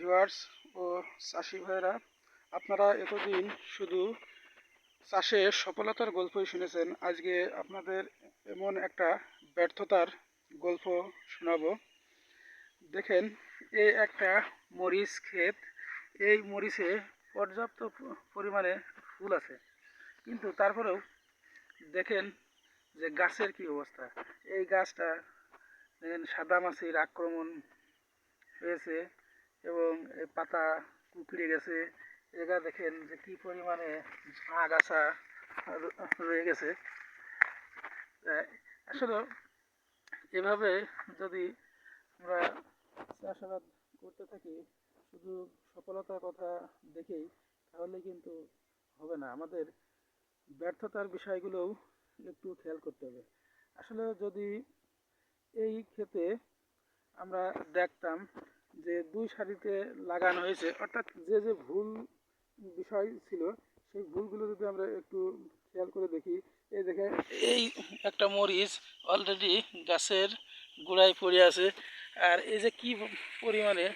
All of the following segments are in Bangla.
ভিউয়ার্স ও চাষি ভাইরা আপনারা এতদিন শুধু চাষে সফলতার গল্পই শুনেছেন, আজকে আপনাদের এমন একটা ব্যর্থতার গল্প শোনাবো। দেখেন এই একটা মরিচ ক্ষেত, এই মরিচে পর্যাপ্ত পরিমাণে ফুল আছে। কিন্তু তারপরেও দেখেন যে গাছের কি অবস্থা। এই গাছটা সাদা মাছির আক্রমণ হয়েছে। এবং পাতা কুকড়ে গেছে। এগা দেখেন যে কি পরিমাণে আগাছা রয়ে গেছে। আসলে এভাবে যদি আমরা চাষাবাদ করতে থাকি, শুধু সফলতার কথা দেখেই, তাহলে কিন্তু হবে না। আমাদের ব্যর্থতার বিষয়গুলোও একটু খেয়াল করতে হবে। আসলে যদি এই ক্ষেতে আমরা দেখতাম যে দুই সারিতে লাগানো হয়েছে, অর্থাৎ যে যে ভুল বিষয় ছিল, সেই ভুলগুলো যদি আমরা একটু খেয়াল করে দেখি, এই দেখে এই একটা মরিচ অলরেডি গাছের গোড়ায় পড়ে আছে, আর এই যে কি পরিমাণে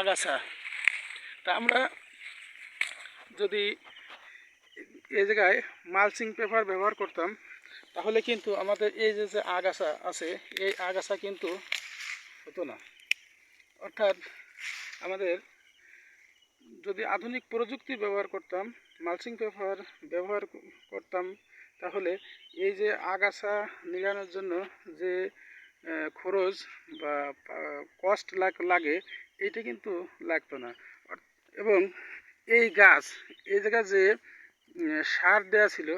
আগাছা, তা আমরা যদি এই জায়গায় মালচিং পেপার ব্যবহার করতাম, তাহলে কিন্তু আমাদের এই যে যে আগাছা আছে, এই আগাছা কিন্তু হতো না। অর্থাৎ আমাদের যদি আধুনিক প্রযুক্তি ব্যবহার করতাম মালচিং পেপার ব্যবহার করতাম, তাহলে এই যে আগাছা নিরানোর জন্য যে খরচ বা কস্ট লাগে এইটা কিন্তু লাগতো না। এবং এই গাছ, এই জায়গায় যে সার দেওয়া ছিল,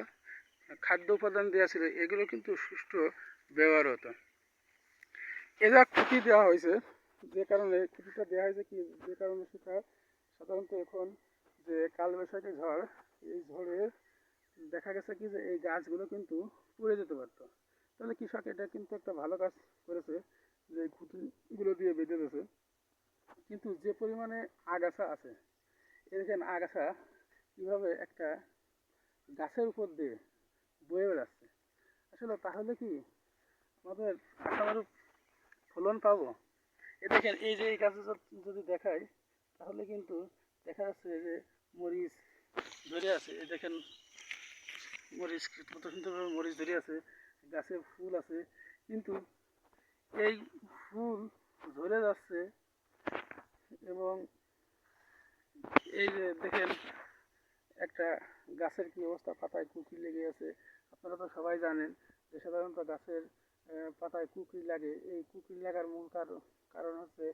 খাদ্য উপাদান দেওয়া ছিল, এগুলো কিন্তু সুষ্ঠু ব্যবহার হতো। এরা খুঁটি দেওয়া হয়েছে যে কারণে খুঁটিটা দেওয়া হয়েছে কি, যে কারণে সেটা সাধারণত এখন যে কালবৈশাখী ঝড়, এই ঝড়ে দেখা গেছে কি যে এই গাছগুলো কিন্তু পড়ে যেতে পারতো। তাহলে কৃষক এটা কিন্তু একটা ভালো কাজ করেছে যে খুঁটিগুলো দিয়ে বেঁধে দিয়েছে। কিন্তু যে পরিমাণে আগাছা আছে দেখেন আগাছা কীভাবে একটা গাছের উপর দিয়ে বয়ে বেড়াচ্ছে। আসলে তাহলে কি আমাদের ফলন পাবো? দেখেন, এই যে এই গাছে যদি- দেখাই, তাহলে কিন্তু দেখা যাচ্ছে যে মরিচ ধরে আছে। এই দেখেন, মরিচ কত সুন্দরভাবে মরিচ ধরে আছে, গাছে ফুল আছে। কিন্তু এই ফুল ধরে যাচ্ছে এবং এই যে দেখেন, একটা গাছের কি অবস্থা, পাতায় কুকি লেগে আছে। আপনারা তো সবাই জানেন যে সাধারণত গাছের পাতায় কুকরি লাগে। এই কুকরি লাগার মূল কারণ কারণ হচ্ছে